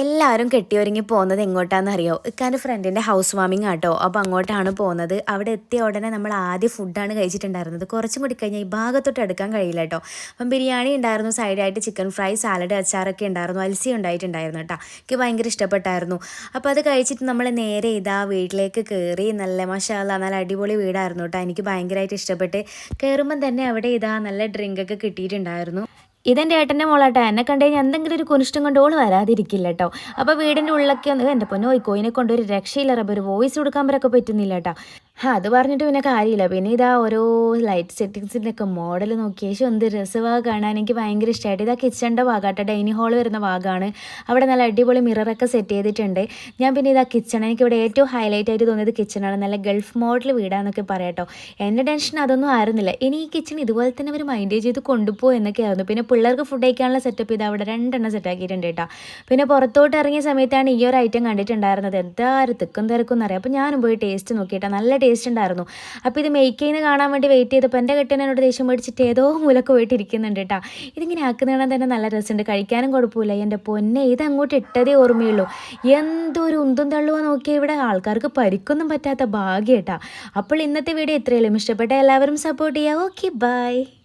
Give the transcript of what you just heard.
എല്ലാവരും കെട്ടിയൊരുങ്ങി പോകുന്നത് എങ്ങോട്ടാണെന്ന് അറിയോ ഇക്കാന്റെ ഫ്രണ്ടിന്റെ ഹൗസ് വാമിംഗ് ആട്ടോ. അപ്പോൾ അങ്ങോട്ടാണ് പോകുന്നത്. അവിടെ എത്തിയ ഉടനെ നമ്മൾ ആദ്യം ഫുഡാണ് കഴിച്ചിട്ടുണ്ടായിരുന്നത്. കുറച്ചും കൂടി കഴിഞ്ഞാൽ ഈ ഭാഗത്തോട്ട് എടുക്കാൻ കഴിയില്ല കേട്ടോ അപ്പം ബിരിയാണി ഉണ്ടായിരുന്നു സൈഡായിട്ട് ചിക്കൻ ഫ്രൈ സാലഡ് അച്ചാറൊക്കെ ഉണ്ടായിരുന്നു അൽസി ഉണ്ടായിട്ടുണ്ടായിരുന്നു കേട്ടോ എനിക്ക് ഭയങ്കര ഇഷ്ടപ്പെട്ടായിരുന്നു. അപ്പോൾ അത് കഴിച്ചിട്ട് നമ്മൾ നേരെ ഇതാ വീട്ടിലേക്ക് കയറി നല്ല മഷാല നല്ല അടിപൊളി വീടായിരുന്നു കേട്ടോ എനിക്ക് ഭയങ്കരമായിട്ട് ഇഷ്ടപ്പെട്ട് കയറുമ്പം തന്നെ അവിടെ ഇതാ നല്ല ഡ്രിങ്കൊക്കെ കിട്ടിയിട്ടുണ്ടായിരുന്നു. ഇതെന്റെ ഏട്ടന്റെ മോളാട്ടോ. എന്നെ കണ്ടു കഴിഞ്ഞാൽ എന്തെങ്കിലും ഒരു കുനിഷ്ടം കൊണ്ട് ഓൾ വരാതിരിക്കില്ല കേട്ടോ അപ്പോൾ വീടിന്റെ ഉള്ളിലൊക്കെ ഒന്ന് എന്റെ പൊന്നോ കോയിനെ കൊണ്ട് ഒരു രക്ഷയില്ല റബ്ബർ വോയിസ് കൊടുക്കാൻ വരൊക്കെ പറ്റുന്നില്ല കേട്ടോ ആ അത് പറഞ്ഞിട്ട് പിന്നെ കാര്യമില്ല. പിന്നെ ഇതാ ഓരോ ലൈറ്റ് സെറ്റിങ്സിന്റെ ഒക്കെ മോഡൽ നോക്കിയ. ശേഷം എന്ത് രസമാണ് കാണാൻ. എനിക്ക് ഭയങ്കര ഇഷ്ടമായിട്ട് ഇതാ കിച്ചണിന്റെ ഭാഗമായിട്ട് ഡൈനിങ് ഹാൾ വരുന്ന ഭാഗമാണ് അവിടെ നല്ല അടിപൊളി മിററൊക്കെ സെറ്റ് ചെയ്തിട്ടുണ്ട്. ഞാൻ പിന്നെ ഇതാ കിച്ചൺ എനിക്ക് ഇവിടെ ഏറ്റവും ഹൈലൈറ്റ് ആയിട്ട് തോന്നിയത് കിച്ചണാണ് നല്ല ഗൾഫ് മോഡൽ വീടാന്നൊക്കെ പറയാട്ടോ. എന്റെ ടെൻഷൻ അതൊന്നും ആയിരുന്നില്ല. ഇനി ഈ കിച്ചൺ ഇതുപോലെ തന്നെ അവർ മൈൻഡ് ചെയ്ത് കൊണ്ടുപോകും എന്നൊക്കെയായിരുന്നു പിന്നെ പിള്ളേർക്ക് ഫുഡ് കഴിക്കാനുള്ള സെറ്റപ്പ് ഇത് അവിടെ രണ്ടെണ്ണം സെറ്റാക്കിയിട്ടുണ്ട് കേട്ടോ. പിന്നെ പുറത്തോട്ട് ഇറങ്ങിയ സമയത്താണ് ഈ ഒരു ഐറ്റം കണ്ടിട്ടുണ്ടായിരുന്നത്. എന്താ തിക്കും തിരക്കും എന്നറിയാം. അപ്പോൾ ഞാനും പോയി ടേസ്റ്റ് നോക്കിയിട്ടാണ് നല്ല ടേസ്റ്റ് ഉണ്ടായിരുന്നു. അപ്പോൾ ഇത് മേക്ക് ചെയ്യുന്ന കാണാൻ വേണ്ടി വെയിറ്റ് ചെയ്തപ്പോൾ എന്റെ കെട്ടിനോട് ദേഷ്യം മേടിച്ചിട്ട് ഏതോ മൂലക്ക് പോയിട്ട് ഇരിക്കുന്നുണ്ട് കേട്ടോ ഇതിങ്ങനെ ആക്കുന്നതാണ് തന്നെ നല്ല രസമുണ്ട്. കഴിക്കാനും കുഴപ്പമില്ല. എന്റെ പൊന്നെ ഇത് അങ്ങോട്ട് ഇട്ടതേ ഓർമ്മയുള്ളൂ. എന്തൊരു ഉന്തും തള്ളുവോ നോക്കിയാൽ ഇവിടെ. ആൾക്കാർക്ക് പരിക്കൊന്നും പറ്റാത്ത ഭാഗ്യം കേട്ടോ അപ്പോൾ ഇന്നത്തെ വീഡിയോ ഇത്രയല്ലേ ഇഷ്ടപ്പെട്ട എല്ലാവരും സപ്പോർട്ട് ചെയ്യുക ഓക്കെ ബൈ